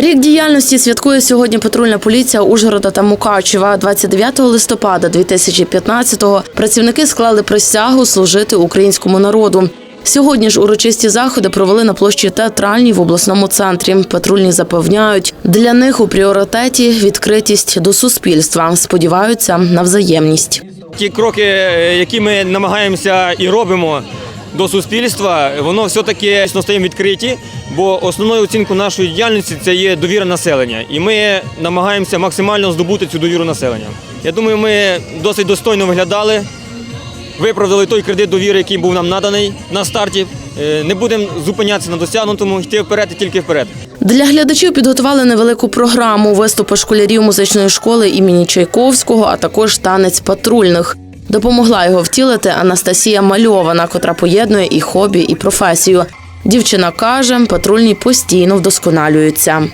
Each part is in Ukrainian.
Рік діяльності святкує сьогодні патрульна поліція Ужгорода та Мукачева. 29 листопада 2015-го працівники склали присягу служити українському народу. Сьогодні ж урочисті заходи провели на площі театральній в обласному центрі. Патрульні запевняють, для них у пріоритеті відкритість до суспільства. Сподіваються на взаємність. Ті кроки, які ми намагаємося і робимо до суспільства, воно все-таки стаємо відкриті, бо основною оцінкою нашої діяльності це є довіра населення. І ми намагаємося максимально здобути цю довіру населення. Я думаю, ми досить достойно виглядали, виправдали той кредит довіри, який був нам наданий на старті. Е, Не будемо зупинятися на досягнутому, йти вперед і тільки вперед. Для глядачів підготували невелику програму виступи школярів музичної школи імені Чайковського, а також танець патрульних. Допомогла його втілити Анастасія Мальована, котра поєднує і хобі, і професію. Дівчина каже, патрульні постійно вдосконалюються.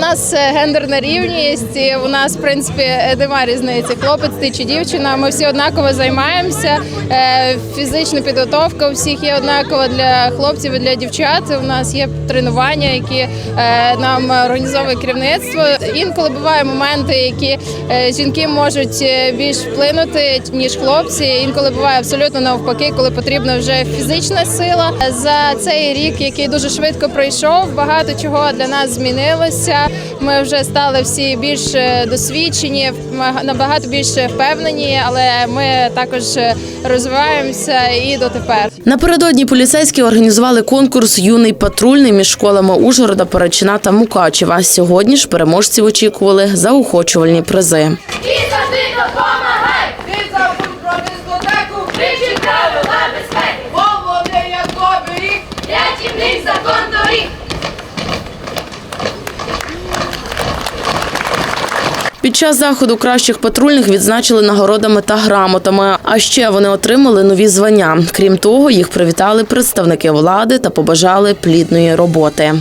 Нас е, гендерна рівність, і у нас, в принципі, немає різниці, хлопець ти чи дівчина. Ми всі однаково займаємося. Е, Фізична підготовка у всіх є однакова для хлопців і для дівчат. У нас є тренування, які е, нам організовує керівництво. Інколи бувають моменти, які жінки можуть більш вплинути ніж хлопці. Інколи буває абсолютно навпаки, коли потрібна вже фізична сила. За цей рік, який дуже швидко пройшов, багато чого для нас змінилося. Ми вже стали всі більш е, досвідчені, набагато більше впевнені, але ми також е, розвиваємося і дотепер. Напередодні поліцейські організували конкурс Юний патрульний між школами Ужгорода, Перечина та Мукачева. Сьогодні ж переможців очікували заохочувальні призи. І Під час заходу кращих патрульних відзначили нагородами та грамотами. А ще вони отримали нові звання. Крім того, їх привітали представники влади та побажали плідної роботи.